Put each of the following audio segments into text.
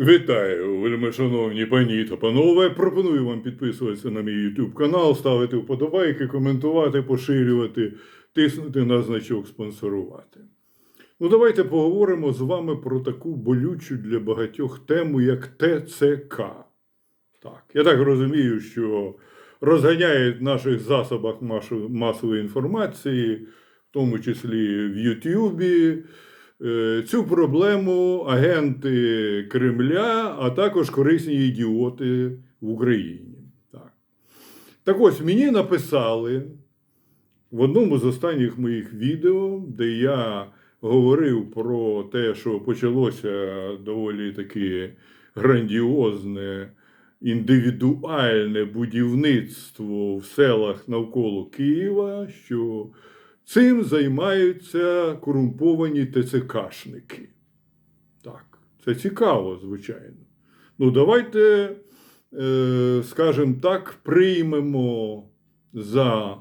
Вітаю, вельми шановні пані та панове. Пропоную вам підписуватися на мій YouTube канал, ставити вподобайки, коментувати, поширювати, тиснути на значок спонсорувати. Ну, давайте поговоримо з вами про таку болючу для багатьох тему, як ТЦК. Так, я так розумію, що розганяють в наших засобах масової інформації, в тому числі в Ютубі, цю проблему агенти Кремля, а також корисні ідіоти в Україні. Так, так ось мені написали в одному з останніх моїх відео, де я говорив про те, що почалося доволі таки грандіозне індивідуальне будівництво в селах навколо Києва, що цим займаються корумповані ТЦКшники. Так, це цікаво, звичайно. Ну, давайте, е, скажімо так, приймемо за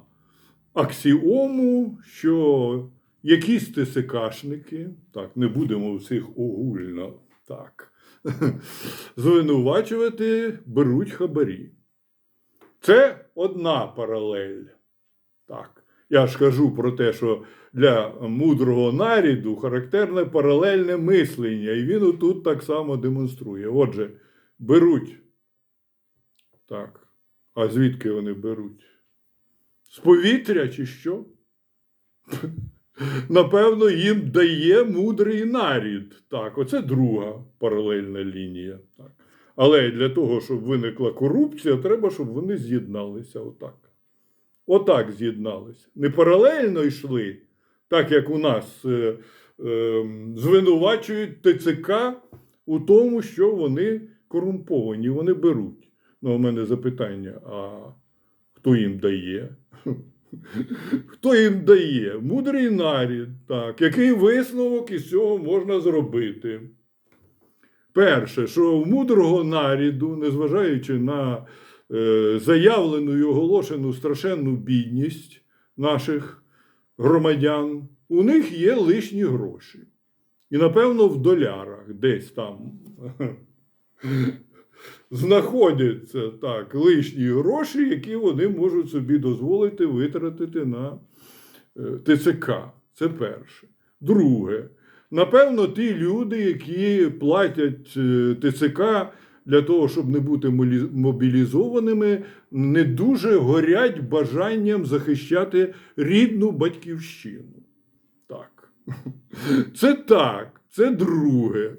аксіому, що якісь ТСКшники, так, не будемо всіх огульно так, звинувачувати, беруть хабарі. Це одна паралель. Так. Я ж кажу про те, що для мудрого наряду характерне паралельне мислення, і він отут так само демонструє. Отже, беруть. Так. А звідки вони беруть? З повітря чи що? Напевно, їм дає мудрий нарід. Так, оце друга паралельна лінія. Так. Але для того, щоб виникла корупція, треба, щоб вони з'єдналися отак. Отак з'єдналися. Не паралельно йшли, так як у нас е, е, звинувачують ТЦК у тому, що вони корумповані, вони беруть. Ну, у мене запитання: а хто їм дає? Хто їм дає? Мудрий нарід. Так. Який висновок із цього можна зробити? Перше, що в мудрого наряду, незважаючи на заявлену і оголошену страшенну бідність наших громадян, у них є лишні гроші. І, напевно, в долярах десь там знаходяться так, лишні гроші, які вони можуть собі дозволити витратити на е, ТЦК. Це перше. Друге, напевно, ті люди, які платять е, ТЦК для того, щоб не бути мобілізованими, не дуже горять бажанням захищати рідну батьківщину. Так. Це так, це друге.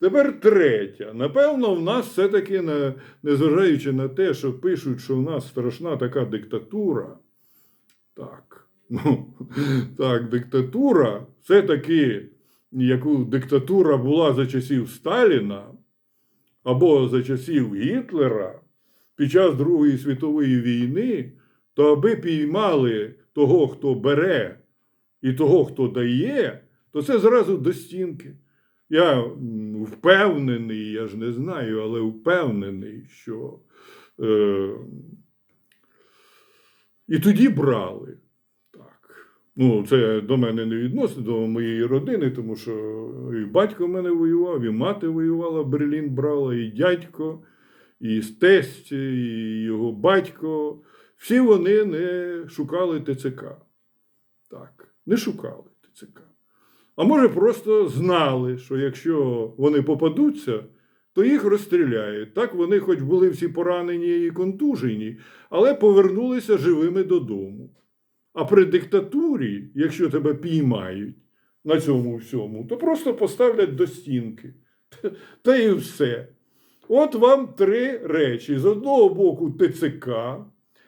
Тепер третє. Напевно, в нас все-таки, незважаючи на те, що пишуть, що в нас страшна така диктатура. Так, ну, так, диктатура, все-таки, яку диктатура була за часів Сталіна або за часів Гітлера під час Другої світової війни, то аби піймали того, хто бере, і того, хто дає, то це зразу до стінки. Я впевнений, я ж не знаю, але впевнений, що е, і тоді брали. Ну, це до мене не відноситься, до моєї родини, тому що і батько в мене воював, і мати воювала, Берлін брала, і дядько, і тесть, і його батько. Всі вони не шукали ТЦК. Так, не шукали ТЦК. А може, просто знали, що якщо вони попадуться, то їх розстріляють. Так вони, хоч були всі поранені і контужені, але повернулися живими додому. А при диктатурі, якщо тебе піймають на цьому всьому, то просто поставлять до стінки. Та і все. От вам три речі: з одного боку ТЦК,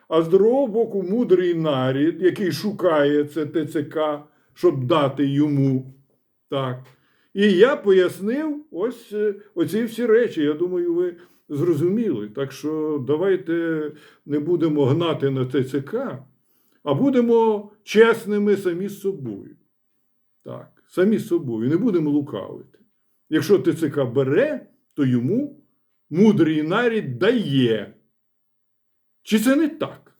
а з другого боку мудрий нарід, який шукає це ТЦК, щоб дати йому. Так. І я пояснив ось е, оці всі речі. Я думаю, ви зрозуміли. Так що давайте не будемо гнати на ТЦК, а будемо чесними самі з собою. Так, самі з собою. Не будемо лукавити. Якщо ТЦК бере, то йому мудрий нарід дає. Чи це не так?